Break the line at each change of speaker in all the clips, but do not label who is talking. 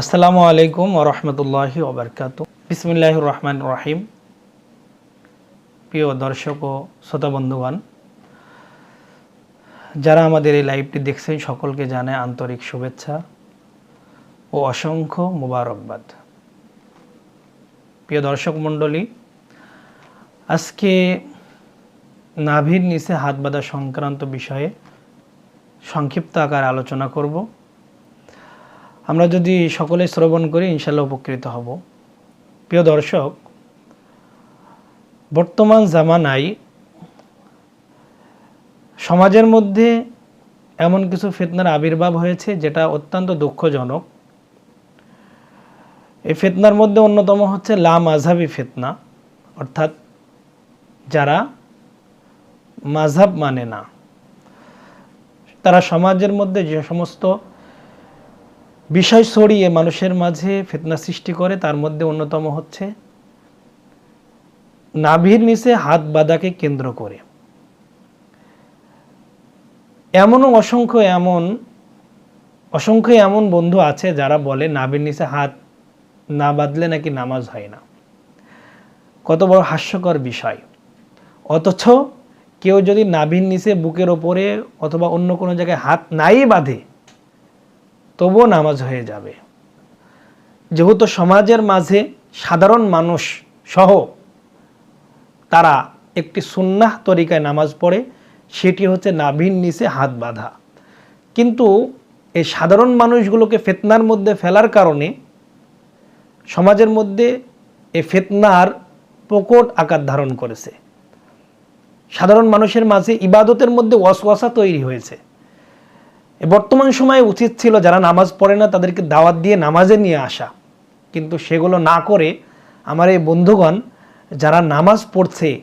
আসসালামু আলাইকুম ওরহমতুল্লাহি ওবরকাত বিসমিল্লাহ রহমান রহিম। প্রিয় দর্শক ও শ্রোতা বন্ধুগণ, যারা আমাদের এই লাইভটি দেখছেন, সকলকে জানায় আন্তরিক শুভেচ্ছা ও অসংখ্য মুবারকবাদ। প্রিয় দর্শক মণ্ডলী, আজকে নাভির নিচে হাত বাঁধা সংক্রান্ত বিষয়ে সংক্ষিপ্ত আকার আলোচনা করব। আমরা যদি সকলে শ্রবণ করি ইনশাল্লাহ উপকৃত হব। প্রিয় দর্শক, বর্তমান জামানায় সমাজের মধ্যে এমন কিছু ফিতনার আবির্ভাব হয়েছে যেটা অত্যন্ত দুঃখজনক। এই ফিতনার মধ্যে অন্যতম হচ্ছে লা মাঝাবি ফিতনা, অর্থাৎ যারা মাঝাব মানে না। তারা সমাজের মধ্যে যে সমস্ত বিষয় ছড়িয়ে মানুষের মাঝে ফিতনা সৃষ্টি করে, তার মধ্যে অন্যতম হচ্ছে নাভির নিচে হাত বাঁধাকে কেন্দ্র করে। এমনও অসংখ্য এমন অসংখ্য এমন বন্ধু আছে যারা বলে, নাভির নিচে হাত না বাঁধলে নাকি নামাজ হয় না? কত বড় হাস্যকর বিষয়। অথচ কেউ যদি নাভির নিচে বুকের ওপরে অথবা অন্য কোনো জায়গায় হাত নাই বাঁধে তবুও নামাজ হয়ে যাবে। যেহেতু সমাজের মাঝে সাধারণ মানুষ সহ তারা একটি সুন্নাহ তরিকায় নামাজ পড়ে, সেটি হচ্ছে নাভির নিচে হাত বাঁধা। কিন্তু এই সাধারণ মানুষগুলোকে ফেতনার মধ্যে ফেলার কারণে সমাজের মধ্যে এ ফেতনার প্রকট আকার ধারণ করেছে। সাধারণ মানুষের মাঝে ইবাদতের মধ্যে ওয়াসওয়াসা তৈরি হয়েছে। বর্তমান সময়ে উচিত ছিল যারা নামাজ পড়ে না তাদেরকে দাওয়াত দিয়ে নামাজে নিয়ে আসা। কিন্তু সেগুলো না করে আমার এই বন্ধুগণ যারা নামাজ পড়ছে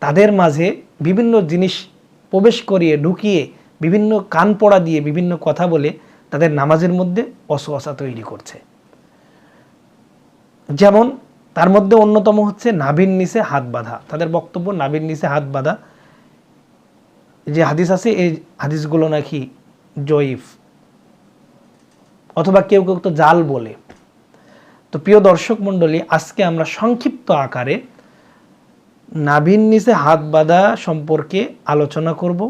তাদের মাঝে বিভিন্ন জিনিস প্রবেশ করিয়ে ঢুকিয়ে বিভিন্ন কান পড়া দিয়ে বিভিন্ন কথা বলে তাদের নামাজের মধ্যে অসহসা তৈরি করছে। যেমন তার মধ্যে অন্যতম হচ্ছে নাভির নিচে হাত বাঁধা। তাদের বক্তব্য নাভির নিচে হাত বাঁধা। যে হাদিস আছে, এই হাদিসগুলো নাকি জয়ীফ, অথবা কেউ কেউ তো জাল বলে। তো প্রিয় দর্শক মণ্ডলী, আজকে আমরা সংক্ষিপ্ত আকারে নাভির নিচে হাত বাঁধা সম্পর্কে আলোচনা করব।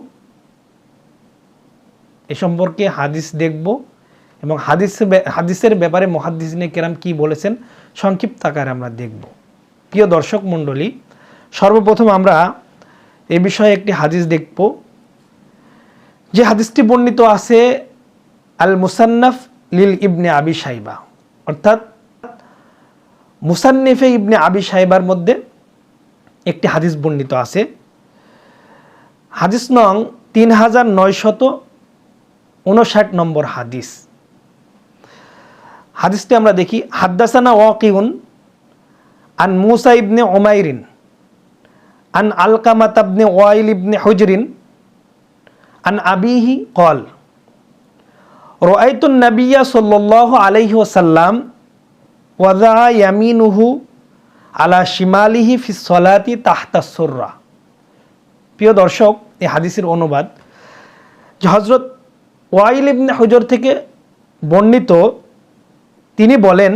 এ সম্পর্কে হাদিস দেখব এবং হাদিস হাদিসের ব্যাপারে মহাদিসনে কেরাম কি বলেছেন সংক্ষিপ্ত আকারে আমরা দেখব। প্রিয় দর্শক মণ্ডলী, সর্বপ্রথম আমরা এ বিষয়ে একটি হাদিস দেখব। যে হাদিসটি বর্ণিত আছে আল মুসান্নাফ লিল ইবনে আবি সাইবা অর্থাৎ মুসান্নিফে ইবনে আবি সাইবার মধ্যে একটি হাদিস বর্ণিত আছে। হাদিস নং তিন হাজার নয়শত উনষাট নম্বর হাদিস। হাদিসটি আমরা দেখি, হাদ্দাসানা ওয়াকিউন আন মুসা ইবনে ওমাইরিন আন আলকামাত আবনে ওয়াইল ইবনে হুজরিন আন আবিহি কল রআইতুন নবিয়া সাল্লাল্লাহু আলাইহি ওয়াসাল্লাম ওয়াদা ইয়ামিনুহু আলা শিমালিহি ফি সলাতি তাহতা সুররা প্রিয় দর্শক, এই হাদিসের অনুবাদ হজরত ওয়াইল ইবনে হুজর থেকে বর্ণিত, তিনি বলেন,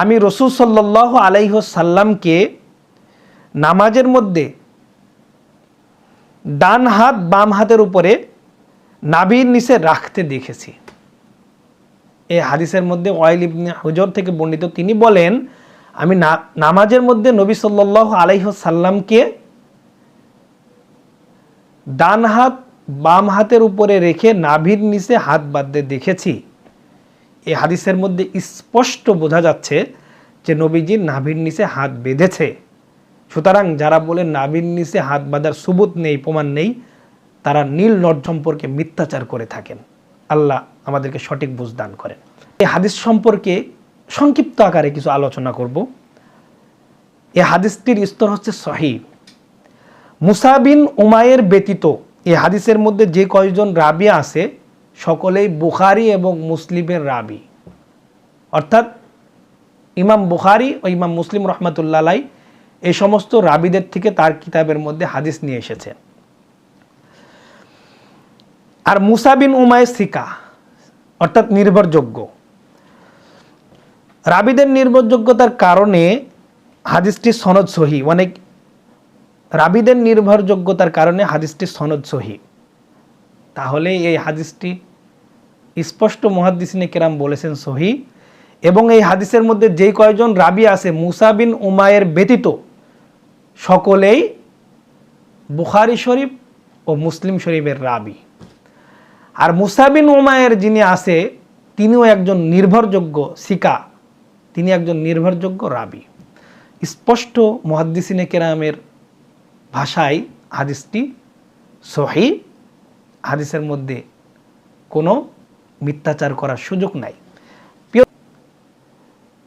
আমি রসুল সাল্লাহ আলাইহসাল্লামকে নামাজের মধ্যে ডান হাত বাম হাতের উপরে নাবির নিচে রাখতে দেখেছি। এই হাদিসের মধ্যে ওয়াইল ইবনে হুজর থেকে বর্ণিত তিনি বলেন, আমি নামাজের মধ্যে নবী সাল্লাহ আলাইহসাল্লামকে ডান হাত বাম হাতের উপরে রেখে নাভির নিচে হাত বাঁধতে দেখেছি। এই হাদিসের মধ্যে স্পষ্ট বোঝা যাচ্ছে যে নবীজির নাভির নিচে হাত বেঁধেছে। সুতরাং যারা বলে নাভির নিচে হাত বাঁধার সুবুত নেই, প্রমাণ নেই, তারা নীল নদ সম্পর্কে মিথ্যাচার করে থাকেন। আল্লাহ আমাদেরকে সঠিক বুঝ দান করেন। এই হাদিস সম্পর্কে সংক্ষিপ্ত আকারে কিছু আলোচনা করব। এই হাদিসটির স্তর হচ্ছে সহি। মুসাবিন উমায়ের ব্যতীত এই হাদিসের মধ্যে যে কয়জন রাবি আছে, সকলেই বুখারি এবং মুসলিমের রাবি। অর্থাৎ ইমাম বুখারি ও ইমাম মুসলিম রহমতুল্লাহ এই সমস্ত রাবিদের থেকে তার কিতাবের মধ্যে হাদিস নিয়ে এসেছে। আর মুসাবিন উমায় সিকা, অর্থাৎ নির্ভরযোগ্য। রাবিদের নির্ভরযোগ্যতার কারণে হাদিসটি সনদ সহি অনেক রাবিদের নির্ভরযোগ্যতার কারণে হাদিসটি সনদ সহি। তাহলে এই হাদিসটি স্পষ্ট মহাদিসিনে কেরাম বলেছেন সহি। এবং এই হাদিসের মধ্যে যেই কয়জন রাবি আছে, মুসা বিন উমায়ের ব্যতীত সকলেই বুখারি শরীফ ও মুসলিম শরীফের রাবি। আর মুসা বিন উমায়ের যিনি আছে, তিনিও একজন নির্ভরযোগ্য সিকা তিনি একজন নির্ভরযোগ্য রাবি। স্পষ্ট মহাদ্দিসিনে কেরামের ভাষায় হাদিসটি সহি হাদিসের মধ্যে কোনো মিথ্যাচার করার সুযোগ নাই।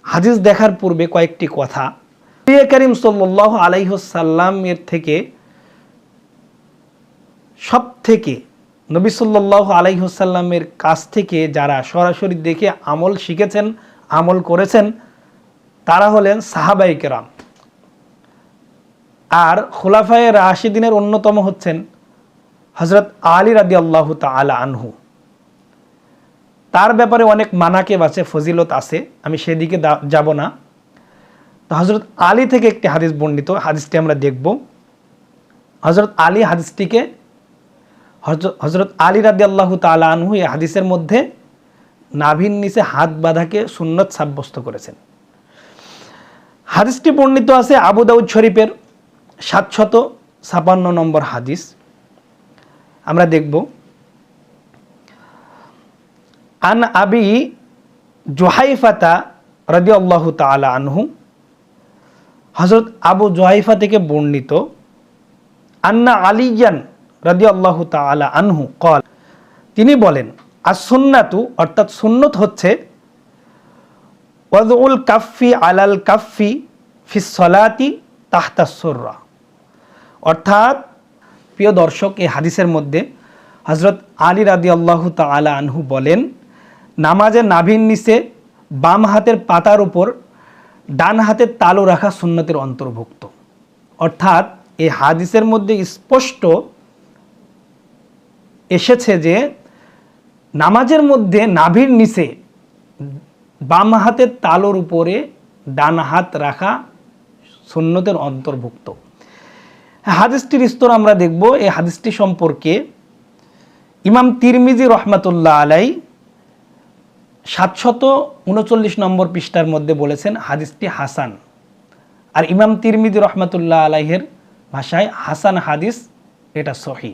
হাদিস দেখার পূর্বে কয়েকটি কথা নবী করিম সাল্লাহ আলাইহসাল্লামের থেকে সব থেকে নবী সাল্লাহ আলাইহসাল্লামের কাছ থেকে যারা সরাসরি দেখে আমল শিখেছেন, আমল করেছেন, তারা হলেন সাহাবাই কেরাম। আর খোলাফায় রাশিদিনের অন্যতম হচ্ছেন হজরত আলী রাদি আল্লাহ তালা আনহু। তার ব্যাপারে অনেক মানাকেব আছে, ফজিলত আছে, আমি সেদিকে যাব না। তো হজরত আলী থেকে একটি হাদিস বর্ণিত, হাদিসটি আমরা দেখব। হজরত আলী হাদিসটিকে হজরত আলী রাদি আল্লাহ তালা আনহু এই হাদিসের মধ্যে নাভির নিচে হাত বাঁধাকে সুন্নত সাব্যস্ত করেছেন। হাদিসটি বর্ণিত আছে আবু দাউদ শরীফের সাতশত ছাপান্ন নম্বর হাদিস। আমরা দেখব। আন আবি জোহাইফাতা রাদি আল্লাহ তালা আনহু হজরত আবু জোহাইফা থেকে বর্ণিত, আন্না আলিয়ান রাদি আল্লাহ তালা আনহু কল তিনি বলেন আর সুন্নাতু অর্থাৎ সুন্নত হচ্ছে, ওয়াদউল কাফি আলাল কাফি ফিস সলাতি তাহতাসুররা অর্থাৎ, প্রিয় দর্শক, এই হাদিসের মধ্যে হজরত আলী রাদি আল্লাহ তালা আনহু বলেন নামাজের নাভির নিচে বাম হাতের পাতার উপর ডান হাতের তালু রাখা সুন্নতের অন্তর্ভুক্ত। অর্থাৎ এই হাদিসের মধ্যে স্পষ্ট এসেছে যে নামাজের মধ্যে নাভির নিচে বাম হাতের তালোর উপরে ডান হাত রাখা সুন্নতের অন্তর্ভুক্ত। হাদিসটির স্তর আমরা দেখব। এই হাদিসটি সম্পর্কে ইমাম তিরমিজি রহমাতুল্লাহ আলাই সাতশত উনচল্লিশ নম্বর পৃষ্ঠার মধ্যে বলেছেন হাদিসটি হাসান। আর ইমাম তিরমিজি রহমাতুল্লাহ আলাইহের ভাষায় হাসান হাদিস, এটা সহি।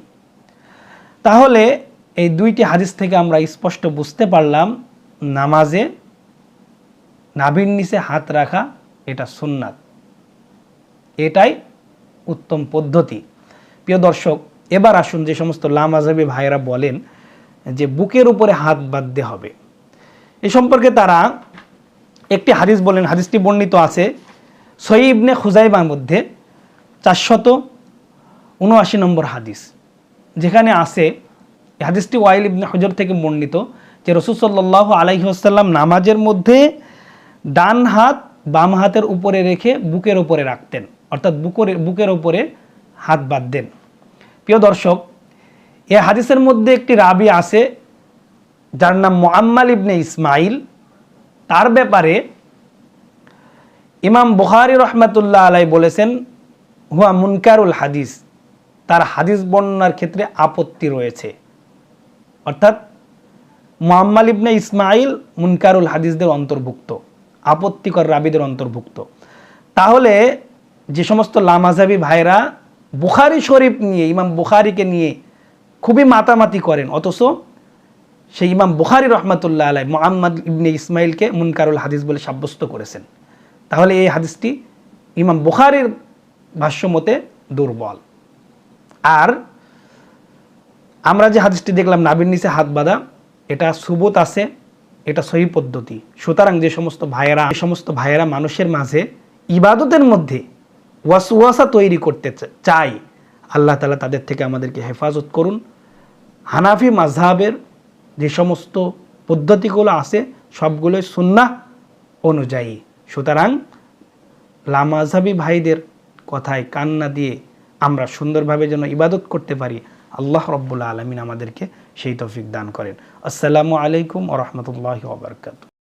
তাহলে এই দুইটি হাদিস থেকে আমরা স্পষ্ট বুঝতে পারলাম নামাজে নাভির নিচে হাত রাখা, এটা সুন্নাত। এটাই উত্তম পদ্ধতি। প্রিয় দর্শক, এবার আসুন যে সমস্ত লামাজাবি ভাইয়েরা বলেন যে বুকের উপরে হাত বাঁধতে হবে। এ সম্পর্কে তারা একটি হাদিস বলেন, হাদিসটি বর্ণিত আছে। সই ইবনে খুজাইবার মধ্যে চারশত উনআশি নম্বর হাদিস, যেখানে আছে হাদিসটি ওয়াইল ইবনে হজর থেকে বর্ণিত যে রসুল সাল্লাহ আলাইসাল্লাম নামাজের মধ্যে ডান হাত বাম হাতের উপরে রেখে বুকের ওপরে রাখতেন, অর্থাৎ বুকের বুকের উপরে হাত বাঁধতেন। প্রিয় দর্শক, এ হাদিসের মধ্যে একটি রাবি আছে যার নাম মোহাম্মাল ইবনে ইসমাইল। তার ব্যাপারে ইমাম বুখারি রহমাতুল্লাহ আলাই বলেছেন, হুয়া মুনকারুল হাদিস। তার হাদিস বর্ণনার ক্ষেত্রে আপত্তি রয়েছে। অর্থাৎ মোহাম্মাল ইবনে ইসমাইল মুনকারুল হাদিসদের অন্তর্ভুক্ত, আপত্তিকর রাবিদের অন্তর্ভুক্ত। তাহলে যে সমস্ত লামাজাবি ভাইরা বুখারি শরীফ নিয়ে, ইমাম বুখারিকে নিয়ে খুবই মাতামাতি করেন, অথচ সেই ইমাম বুখারি রহমাতুল্লাহ আলাই মোহাম্মদ ইবনে ইসমাইলকে মুনকারুল হাদিস বলে সাব্যস্ত করেছেন। তাহলে এই হাদিসটি ইমাম বুখারির ভাষ্যমতে দুর্বল। আর আমরা যে হাদিসটি দেখলাম নাবির নিচে হাত বাঁধা, এটা সুবোত আছে, এটা সহি পদ্ধতি। সুতরাং যে সমস্ত ভাইয়েরা, যে সমস্ত ভাইয়েরা মানুষের মাঝে ইবাদতের মধ্যে ওয়াসওয়াসা তৈরি করতে চাই আল্লাহ তালা তাদের থেকে আমাদেরকে হেফাজত করুন। হানাফি মাঝহাবের যে সমস্ত পদ্ধতিগুলো আছে, সবগুলোই সুন্না অনুযায়ী। সুতরাং লামাজাবি ভাইদের কথায় কান্না দিয়ে আমরা সুন্দরভাবে যেন ইবাদত করতে পারি, আল্লাহ রব্বুল্লা আলমিন আমাদেরকে সেই তফিক দান করেন। আসসালামু আলাইকুম ওরহমতুল্লাহ ওবরকাত